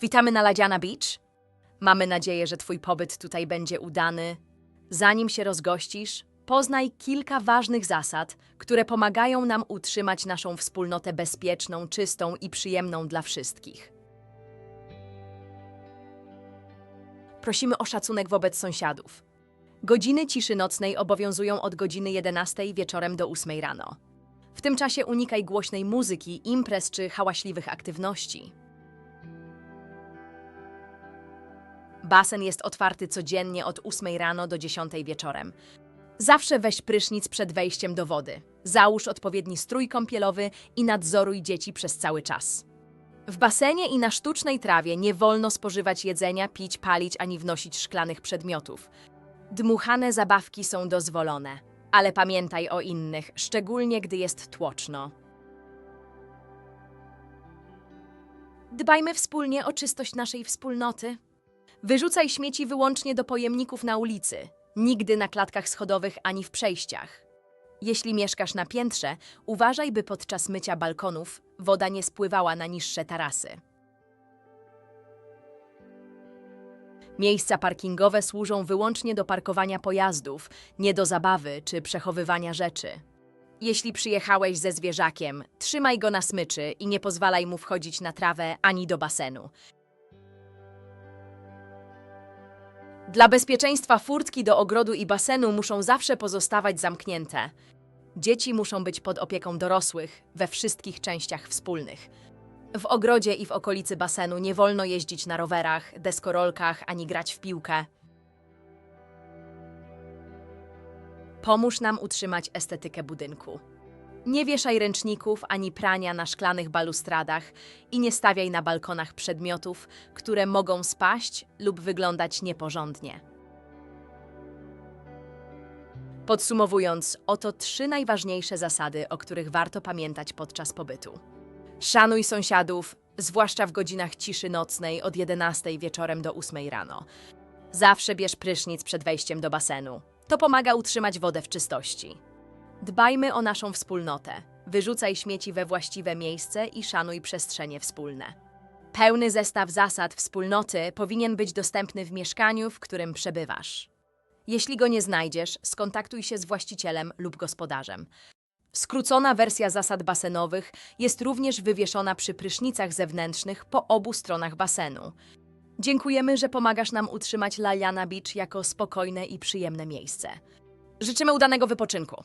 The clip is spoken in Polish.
Witamy na Ladziana Beach. Mamy nadzieję, że Twój pobyt tutaj będzie udany. Zanim się rozgościsz, poznaj kilka ważnych zasad, które pomagają nam utrzymać naszą wspólnotę bezpieczną, czystą i przyjemną dla wszystkich. Prosimy o szacunek wobec sąsiadów. Godziny ciszy nocnej obowiązują od godziny 11 wieczorem do 8 rano. W tym czasie unikaj głośnej muzyki, imprez czy hałaśliwych aktywności. Basen jest otwarty codziennie od 8 rano do 10 wieczorem. Zawsze weź prysznic przed wejściem do wody. Załóż odpowiedni strój kąpielowy i nadzoruj dzieci przez cały czas. W basenie i na sztucznej trawie nie wolno spożywać jedzenia, pić, palić ani wnosić szklanych przedmiotów. Dmuchane zabawki są dozwolone, ale pamiętaj o innych, szczególnie gdy jest tłoczno. Dbajmy wspólnie o czystość naszej wspólnoty. Wyrzucaj śmieci wyłącznie do pojemników na ulicy, nigdy na klatkach schodowych ani w przejściach. Jeśli mieszkasz na piętrze, uważaj, by podczas mycia balkonów woda nie spływała na niższe tarasy. Miejsca parkingowe służą wyłącznie do parkowania pojazdów, nie do zabawy czy przechowywania rzeczy. Jeśli przyjechałeś ze zwierzakiem, trzymaj go na smyczy i nie pozwalaj mu wchodzić na trawę ani do basenu. Dla bezpieczeństwa furtki do ogrodu i basenu muszą zawsze pozostawać zamknięte. Dzieci muszą być pod opieką dorosłych we wszystkich częściach wspólnych. W ogrodzie i w okolicy basenu nie wolno jeździć na rowerach, deskorolkach ani grać w piłkę. Pomóż nam utrzymać estetykę budynku. Nie wieszaj ręczników ani prania na szklanych balustradach i nie stawiaj na balkonach przedmiotów, które mogą spaść lub wyglądać nieporządnie. Podsumowując, oto trzy najważniejsze zasady, o których warto pamiętać podczas pobytu. Szanuj sąsiadów, zwłaszcza w godzinach ciszy nocnej od 11 wieczorem do 8 rano. Zawsze bierz prysznic przed wejściem do basenu. To pomaga utrzymać wodę w czystości. Dbajmy o naszą wspólnotę. Wyrzucaj śmieci we właściwe miejsce i szanuj przestrzenie wspólne. Pełny zestaw zasad wspólnoty powinien być dostępny w mieszkaniu, w którym przebywasz. Jeśli go nie znajdziesz, skontaktuj się z właścicielem lub gospodarzem. Skrócona wersja zasad basenowych jest również wywieszona przy prysznicach zewnętrznych po obu stronach basenu. Dziękujemy, że pomagasz nam utrzymać Laliana Beach jako spokojne i przyjemne miejsce. Życzymy udanego wypoczynku.